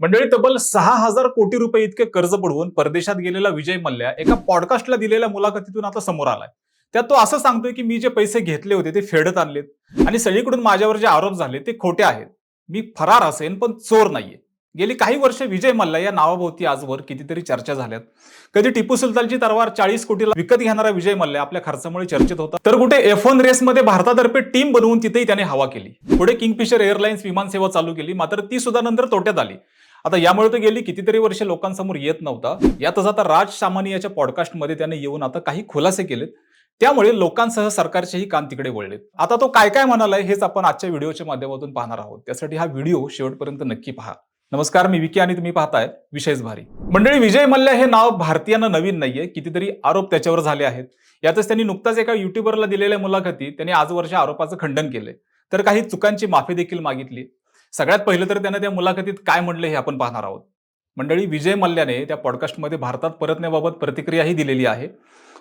मंडळी तब्बल सहा हजार कोटी रुपये इतके कर्ज बुडवून परदेशात गेलेला विजय मल्ल्या एका पॉडकास्टला दिलेल्या मुलाखतीतून आता समोर आलाय. त्यात तो असं सांगतोय की मी जे पैसे घेतले होते ते फेडत आणलेत आणि सगळीकडून माझ्यावर जे आरोप झाले ते खोटे आहेत. मी फरार असेन पण चोर नाहीये. गेली काही वर्ष विजय मल्ल्या या नावाभोवती आजवर कितीतरी चर्चा झाल्यात. कधी टिपू सुलतानची तरवार चाळीस कोटीला विकत घेणारा विजय मल्ल्या आपल्या खर्चामुळे चर्चेत होता. तर कुठे एफ वन रेसमध्ये भारतातर्फे टीम बनवून तिथेही त्याने हवा केली. पुढे किंगफिशर एअरलाइन्स विमान सेवा चालू केली मात्र ती सुद्धा नंतर तोट्यात आली. आता यामुळे तो गेली कितीतरी वर्ष लोकांसमोर येत नव्हता. यातच आता राज सामानी याच्या पॉडकास्टमध्ये त्याने येऊन आता काही खुलासे केलेत. त्यामुळे लोकांसह सरकारचेही कान तिकडे वळलेत. आता तो काय काय म्हणालाय हेच आपण आजच्या व्हिडिओच्या माध्यमातून पाहणार आहोत. त्यासाठी हा व्हिडिओ शेवटपर्यंत नक्की पहा. नमस्कार मी विकी आणि तुम्ही पाहताय विशेष भारी. मंडळी विजय मल्ल्या हे नाव भारतीयांना नवीन नाहीये. कितीतरी आरोप त्याच्यावर झाले आहेत. यातच त्यांनी नुकताच एका युट्यूबरला दिलेल्या मुलाखतीत त्यांनी आजवरच्या आरोपाचं खंडन केलंय. तर काही चुकांची माफी देखील मागितली. सगळ्यात पहिलं तर त्यानं त्या मुलाखतीत काय म्हणले हे आपण पाहणार आहोत. मंडळी विजय मल्ल्याने त्या पॉडकास्टमध्ये भारतात परतण्याबाबत प्रतिक्रियाही दिलेली आहे.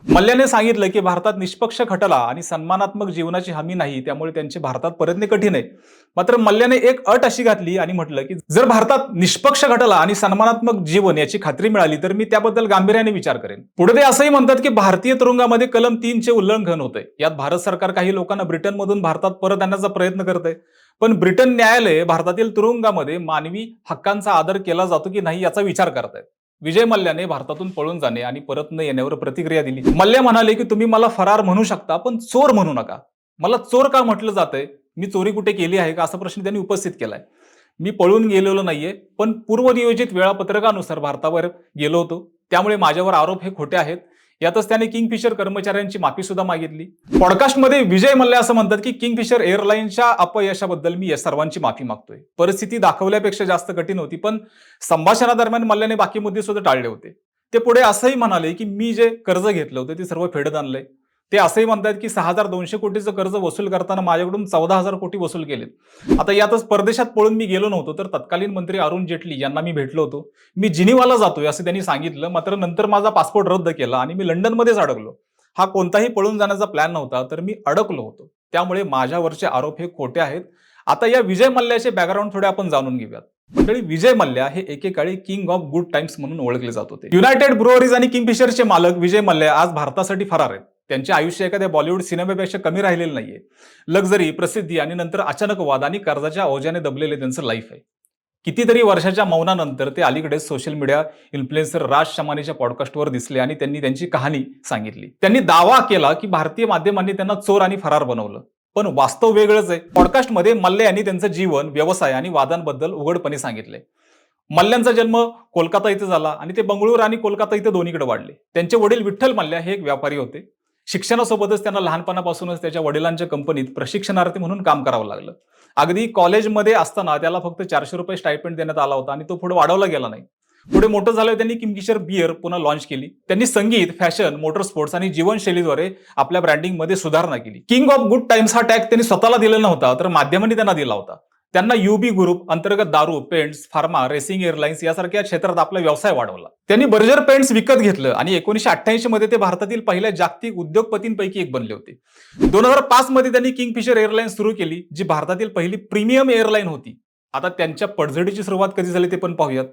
मल्ल्याने सांगितलं की भारतात निष्पक्ष खटला आणि सन्मानात्मक जीवनाची हमी नाही त्यामुळे त्यांचे भारतात परतणे कठीण आहे मात्र मल्ल्याने एक अट अशी घातली आणि म्हटलं की जर भारतात निष्पक्ष घटला आणि सन्मानात्मक जीवन याची खात्री मिळाली तर मी त्याबद्दल गांभीर्याने विचार करेन. पुढे ते असंही म्हणतात की भारतीय तुरुंगामध्ये कलम तीनचे उल्लंघन होतंय. यात भारत सरकार काही लोकांना ब्रिटनमधून भारतात परत आणण्याचा प्रयत्न करतंय. पण ब्रिटन न्यायालय भारतातील तुरुंगामध्ये मानवी हक्कांचा आदर केला जातो की नाही याचा विचार करतायत विजय मल्ल्याने भारतातून पळून जाणे आणि परत न येण्यावर प्रतिक्रिया दिली. मल्ल्या म्हणाले की तुम्ही मला फरार म्हणू शकता पण चोर म्हणू नका. मला चोर का म्हटलं जातंय? मी चोरी कुठे केली आहे का? असा प्रश्न त्यांनी उपस्थित केलाय. मी पळून गेलेलो नाहीये पण पूर्वनियोजित वेळापत्रकानुसार भारतावर गेलो होतो. त्यामुळे माझ्यावर आरोप हे खोटे आहेत. यातच त्याने किंगफिशर कर्मचाऱ्यांची माफी सुद्धा मागितली. पॉडकास्टमध्ये विजय मल्ल्या असं म्हणतात की किंगफिशर एअरलाईनच्या अपयशाबद्दल मी या सर्वांची माफी मागतोय. परिस्थिती दाखवल्यापेक्षा जास्त कठीण होती पण संभाषणादरम्यान मल्ल्याने बाकी मुद्दे सुद्धा टाळले होते. ते पुढे असंही म्हणाले की मी जे कर्ज घेतलं होतं ते सर्व फेडत आणलंय. ते असंही म्हणतात की सहा हजार दोनशे कोटीचं कर्ज वसूल करताना माझ्याकडून चौदा हजार कोटी वसूल केलेत. आता यातच परदेशात पळून मी गेलो नव्हतो तर तत्कालीन मंत्री अरुण जेटली यांना मी भेटलो होतो. मी जिनिवाला जातोय असं त्यांनी सांगितलं मात्र नंतर माझा पासपोर्ट रद्द केला आणि मी लंडनमध्येच अडकलो. हा कोणताही पळून जाण्याचा प्लॅन नव्हता तर मी अडकलो होतो. त्यामुळे माझ्यावरचे आरोप हे खोटे आहेत. आता या विजय मल्ल्याचे बॅकग्राऊंड थोडे आपण जाणून घेऊयात. मंडळी विजय मल्ल्या हे एकेकाळी किंग ऑफ गुड टाइम्स म्हणून ओळखले जात होते. युनायटेड ब्रुअरीज आणि किंगफिशरचे मालक विजय मल्ल्या आज भारतासाठी फरार आहेत. त्यांचे आयुष्य एखाद्या बॉलिवूड सिनेमापेक्षा कमी राहिलेलं नाहीये. लक्झरी प्रसिद्धी आणि नंतर अचानक वाद आणि कर्जाच्या ओझ्याने दबलेले त्यांचं लाईफ आहे. कितीतरी वर्षाच्या मौनानंतर ते अलीकडे सोशल मीडिया इन्फ्लुएन्सर राज शमानीच्या पॉडकास्टवर दिसले आणि त्यांनी त्यांची कहाणी सांगितली. त्यांनी दावा केला की भारतीय माध्यमांनी त्यांना चोर आणि फरार बनवलं. पण वास्तव वेगळंच आहे. पॉडकास्टमध्ये मल्ले यांनी त्यांचं जीवन व्यवसाय आणि वादांबद्दल उघडपणे सांगितले. मल्ल्यांचा जन्म कोलकाता इथे झाला आणि ते बंगळूर आणि कोलकाता इथे दोन्हीकडे वाढले. त्यांचे वडील विठ्ठल मल्ल्या हे एक व्यापारी होते. शिक्षणासोबतच त्यांना लहानपणापासूनच त्याच्या वडिलांच्या कंपनीत प्रशिक्षणार्थी म्हणून काम करावं लागलं. अगदी कॉलेजमध्ये असताना त्याला फक्त चारशे रुपये स्टायपेंड देण्यात आला होता आणि तो पुढे वाढवला गेला नाही. पुढे मोठं झाल्यावर त्यांनी किमकिशर बियर पुन्हा लॉन्च केली. त्यांनी संगीत फॅशन मोटर स्पोर्ट्स आणि जीवनशैलीद्वारे आपल्या ब्रँडिंगमध्ये सुधारणा केली. किंग ऑफ गुड टाइम्स हा टॅग त्यांनी स्वतःला दिला नव्हता तर माध्यमांनी त्यांना दिला होता. त्यांना युबी ग्रुप अंतर्गत दारू पेंट्स फार्मा रेसिंग एअरलाइन्स यासारख्या क्षेत्रात आपला व्यवसाय वाढवला. त्यांनी बर्जर पेंट्स विकत घेतलं आणि एकोणीशे अठ्ठ्याऐंशी मध्ये ते भारतातील पहिल्या जागतिक उद्योगपतींपैकी एक बनले होते. दोन हजार पाच मध्ये त्यांनी किंगफिशर एअरलाइन्स सुरू केली जी भारतातील पहिली प्रीमियम एअरलाईन होती. आता त्यांच्या पडझडीची सुरुवात कधी झाली ते पण पाहूयात.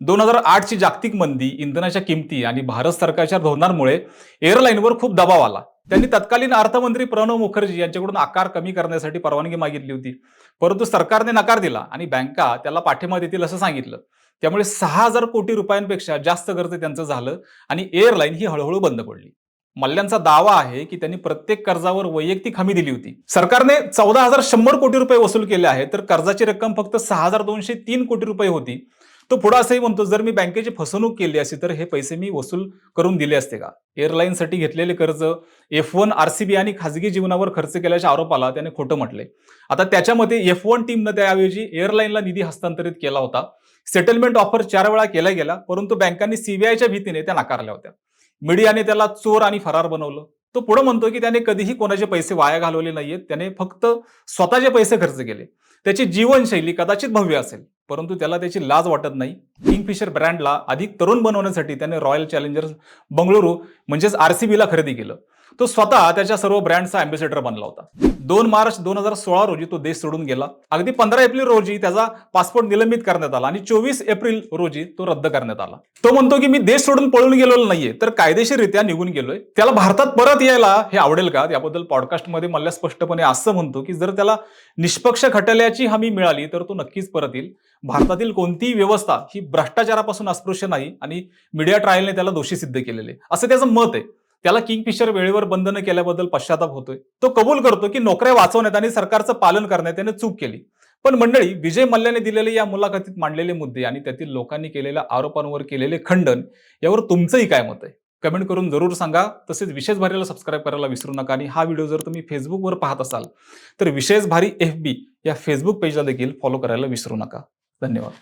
दोन हजार आठची जागतिक मंदी इंधनाच्या किमती आणि भारत सरकारच्या धोरणांमुळे एअरलाईनवर खूप दबाव आला. त्यांनी तत्कालीन अर्थमंत्री प्रणव मुखर्जी यांच्याकडून आकार कमी करण्यासाठी परवानगी मागितली होती. परंतु सरकारने नकार दिला आणि बँका त्याला पाठिंबा देतील असं सांगितलं. त्यामुळे सहा हजार कोटी रुपयांपेक्षा जास्त कर्ज त्यांचं झालं आणि एअरलाईन ही हळूहळू बंद पडली. मल्ल्यांचा दावा आहे की त्यांनी प्रत्येक कर्जावर वैयक्तिक हमी दिली होती. सरकारने चौदा हजार शंभर कोटी रुपये वसूल केले आहेत तर कर्जाची रक्कम फक्त सहा हजार दोनशे तीन कोटी रुपये होती. तो पुढे असंही म्हणतो जर मी बँकेची फसवणूक केली असती तर हे पैसे मी वसूल करून दिले असते का? एअरलाईनसाठी घेतलेले कर्ज एफ वन आरसीबी आणि खाजगी जीवनावर खर्च केल्याच्या आरोपाला त्याने खोटं म्हटले. आता त्याच्यामध्ये एफ वन टीमनं त्याऐवजी एअरलाईनला निधी हस्तांतरित केला होता. सेटलमेंट ऑफर चार वेळा केला गेला परंतु बँकांनी सीबीआयच्या भीतीने त्या नाकारल्या होत्या. मीडियाने त्याला चोर आणि फरार बनवलं. तो पुढे म्हणतो की त्याने कधीही कोणाचे पैसे वाया घालवले नाहीयेत त्याने फक्त स्वतःचे पैसे खर्च केले. त्याची जीवनशैली कदाचित भव्य असेल. परंतु त्याला त्याची लाज वाटत नाही. किंगफिशर ब्रँडला अधिक तरुण बनवण्यासाठी त्याने रॉयल चॅलेंजर्स बंगळुरू म्हणजेच आरसीबीला खरेदी केलं. तो स्वतः त्याच्या सर्व ब्रँडचा अँबॅसेडर बनला होता. दोन मार्च दोन हजार सोळा रोजी तो देश सोडून गेला. अगदी पंधरा एप्रिल रोजी त्याचा पासपोर्ट निलंबित करण्यात आला आणि चोवीस एप्रिल रोजी तो रद्द करण्यात आला. तो म्हणतो की मी देश सोडून पळून गेलेलो नाहीये तर कायदेशीररित्या निघून गेलोय. त्याला भारतात परत यायला हे आवडेल का? याबद्दल पॉडकास्टमध्ये मला स्पष्टपणे असं म्हणतो की जर त्याला निष्पक्ष खटल्याची हमी मिळाली तर तो नक्कीच परत येईल. भारतातील कोणतीही व्यवस्था ही भ्रष्टाचारापासून अस्पृश्य नाही आणि मीडिया ट्रायलने त्याला दोषी सिद्ध केलेले. असं त्याचं मत आहे. त्याला किंगफिशर वेळेवर बंद न केल्याबद्दल पश्चाताप होतोय. तो कबूल करतो की नोकऱ्या वाचवण्यात आणि सरकारचं पालन करण्यात त्याने चूक केली. पण मंडळी विजय मल्ल्याने दिलेले या मुलाखतीत मांडलेले मुद्दे आणि त्यातील लोकांनी केलेल्या आरोपांवर केलेले खंडन यावर तुमचंही काय मत आहे? कमेंट करून जरूर सांगा. तसेच विशेष भारीला सबस्क्राईब करायला विसरू नका आणि हा व्हिडिओ जर तुम्ही फेसबुकवर पाहत असाल तर विशेष भारी एफ बी या फेसबुक पेजला देखील फॉलो करायला विसरू नका. धन्यवाद.